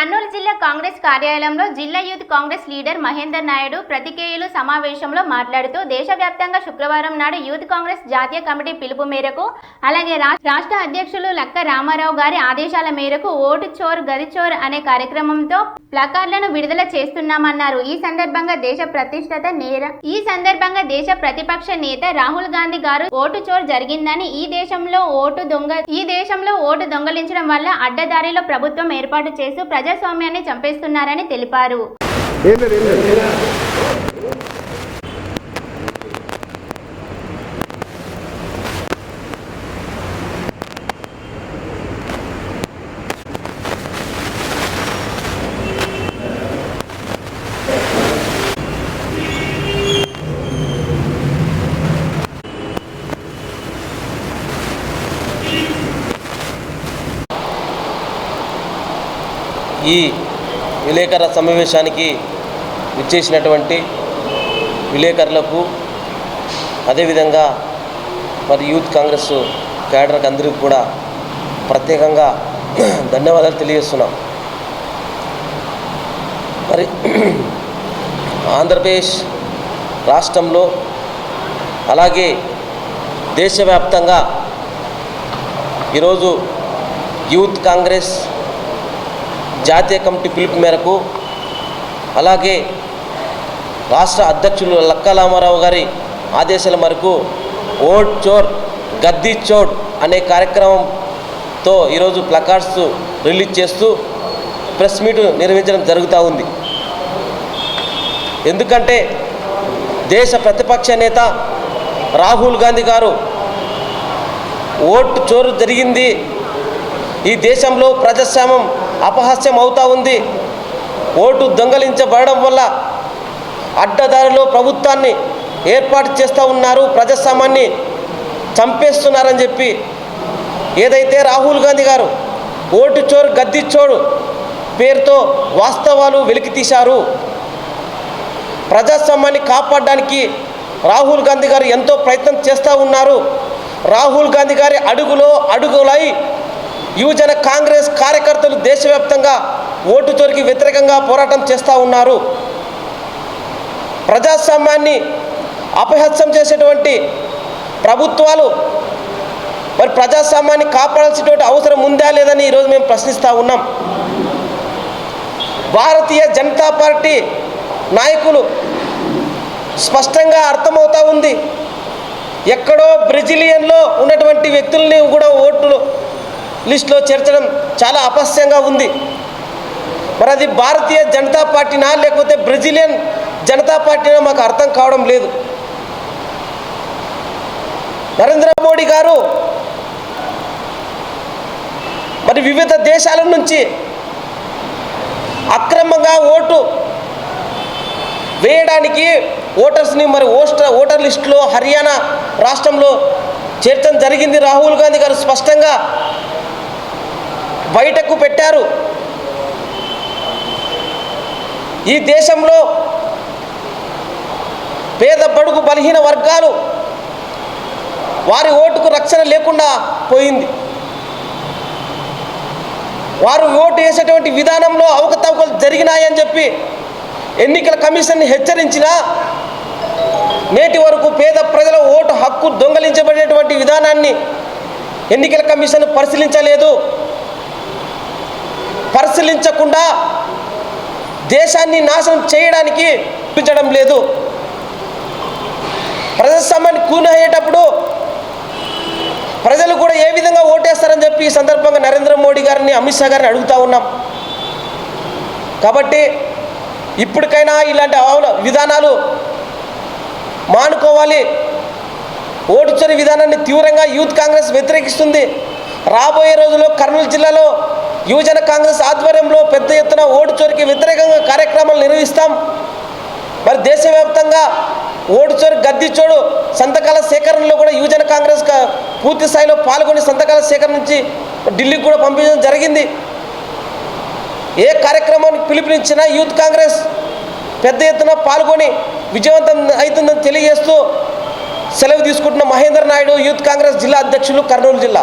కర్నూలు జిల్లా కాంగ్రెస్ కార్యాలయంలో జిల్లా యూత్ కాంగ్రెస్ లీడర్ మహేందర్ నాయుడు ప్రతికేయులు సమావేశంలో మాట్లాడుతూ దేశవ్యాప్తంగా శుక్రవారం నాడు యూత్ కాంగ్రెస్ జాతీయ కమిటీ పిలుపు మేరకు అలాగే రాష్ట్ర అధ్యక్షులు లక్క రామారావు గారి ఆదేశాల మేరకు ఓటు చోర్ గది చోర్ అనే కార్యక్రమంతో ప్లకార్డులను విడుదల చేస్తున్నామన్నారు. ఈ సందర్భంగా దేశ ప్రతిష్టత నేర ఈ సందర్భంగా దేశ ప్రతిపక్ష నేత రాహుల్ గాంధీ గారు ఓటు చోర్ జరిగిందని ఈ దేశంలో ఓటు దొంగ ఈ దేశంలో ఓటు దొంగలించడం వల్ల అడ్డదారిలో ప్రభుత్వం ఏర్పాటు చేస్తూ ప్రజాస్వామ్యాన్ని చంపేస్తున్నారని తెలిపారు. ఈ విలేకరుల సమావేశానికి విచ్చేసినటువంటి విలేకరులకు అదేవిధంగా మరి యూత్ కాంగ్రెస్ క్యాడర్కి అందరికీ కూడా ప్రత్యేకంగా ధన్యవాదాలు తెలియజేస్తున్నాం. మరి ఆంధ్రప్రదేశ్ రాష్ట్రంలో అలాగే దేశవ్యాప్తంగా ఈరోజు యూత్ కాంగ్రెస్ జాతీయ కమిటీ పిలుపు మేరకు అలాగే రాష్ట్ర అధ్యక్షులు లక్కా రామారావు గారి ఆదేశాల మేరకు ఓట్ చోర్ గద్దీ చోర్ అనే కార్యక్రమంతో ఈరోజు ప్లకార్డ్స్ రిలీజ్ చేస్తూ ప్రెస్ మీట్ నిర్వహించడం జరుగుతూ ఉంది. ఎందుకంటే దేశ ప్రతిపక్ష నేత రాహుల్ గాంధీ గారు ఓటు చోరు జరిగింది. ఈ దేశంలో ప్రజాస్వామ్యం అపహాస్యం అవుతా ఉంది. ఓటు దొంగలించబడడం వల్ల అడ్డదారిలో ప్రభుత్వాన్ని ఏర్పాటు చేస్తూ ఉన్నారు. ప్రజాస్వామ్యాన్ని చంపేస్తున్నారని చెప్పి ఏదైతే రాహుల్ గాంధీ గారు ఓటు చోరు గద్ది చోరు పేరుతో వాస్తవాలు వెలికి తీశారు. ప్రజాస్వామ్యాన్ని కాపాడడానికి రాహుల్ గాంధీ గారు ఎంతో ప్రయత్నం చేస్తూ ఉన్నారు. రాహుల్ గాంధీ గారి అడుగులో అడుగులై యువజన కాంగ్రెస్ కార్య దేశవ్యాప్తంగా ఓటు చోరికి వ్యతిరేకంగా పోరాటం చేస్తూ ఉన్నారు. ప్రజాస్వామ్యాన్ని అపహత్యం చేసేటువంటి ప్రభుత్వాలు మరి ప్రజాస్వామ్యాన్ని కాపాడాల్సినటువంటి అవసరం ఉందా లేదని ఈరోజు మేము ప్రశ్నిస్తూ ఉన్నాం. భారతీయ జనతా పార్టీ నాయకులు స్పష్టంగా అర్థమవుతూ ఉంది. ఎక్కడో బ్రెజిలియన్లో ఉన్నటువంటి వ్యక్తుల్ని కూడా ఓట్లు లిస్టులో చేర్చడం చాలా అపస్యంగా ఉంది. మరి అది భారతీయ జనతా పార్టీనా లేకపోతే బ్రెజిలియన్ జనతా పార్టీనా మాకు అర్థం కావడం లేదు. నరేంద్ర మోడీ గారు మరి వివిధ దేశాల నుంచి అక్రమంగా ఓటు వేయడానికి ఓటర్స్ని మరి ఓస్టర్ ఓటర్ లిస్టులో హర్యానా రాష్ట్రంలో చేర్చడం జరిగింది. రాహుల్ గాంధీ గారు స్పష్టంగా బయటకు పెట్టారు. ఈ దేశంలో పేద బడుగు బలహీన వర్గాలు వారి ఓటుకు రక్షణ లేకుండా పోయింది. వారు ఓటు వేసేటువంటి విధానంలో అవకతవకలు జరిగినాయని చెప్పి ఎన్నికల కమిషన్ని హెచ్చరించినా నేటి వరకు పేద ప్రజల ఓటు హక్కు దొంగలించబడేటువంటి విధానాన్ని ఎన్నికల కమిషన్ పరిశీలించలేదు. పరిశీలించకుండా దేశాన్ని నాశనం చేయడానికి చూపించడం లేదు. ప్రజాస్వామ్యాన్ని కూనయ్యేటప్పుడు ప్రజలు కూడా ఏ విధంగా ఓటేస్తారని చెప్పి ఈ సందర్భంగా నరేంద్ర మోడీ గారిని అమిత్ షా గారిని అడుగుతూ ఉన్నాం. కాబట్టి ఇప్పటికైనా ఇలాంటి విధానాలు మానుకోవాలి. ఓటు చోరీ విధానాన్ని తీవ్రంగా యూత్ కాంగ్రెస్ వ్యతిరేకిస్తుంది. రాబోయే రోజుల్లో కర్నూలు జిల్లాలో యువజన కాంగ్రెస్ ఆధ్వర్యంలో పెద్ద ఎత్తున ఓటు చోరికి వ్యతిరేకంగా కార్యక్రమాలు నిర్వహిస్తాం. మరి దేశవ్యాప్తంగా ఓటు చోరు గద్ది చోడు సంతకాల సేకరణలో కూడా యువజన కాంగ్రెస్ పూర్తి స్థాయిలో పాల్గొని సంతకాల సేకరణ నుంచి ఢిల్లీకి కూడా పంపించడం జరిగింది. ఏ కార్యక్రమానికి పిలుపునిచ్చినా యూత్ కాంగ్రెస్ పెద్ద ఎత్తున పాల్గొని విజయవంతం అవుతుందని తెలియజేస్తూ సెలవు తీసుకుంటున్న మహేందర్ నాయుడు యూత్ కాంగ్రెస్ జిల్లా అధ్యక్షులు కర్నూలు జిల్లా.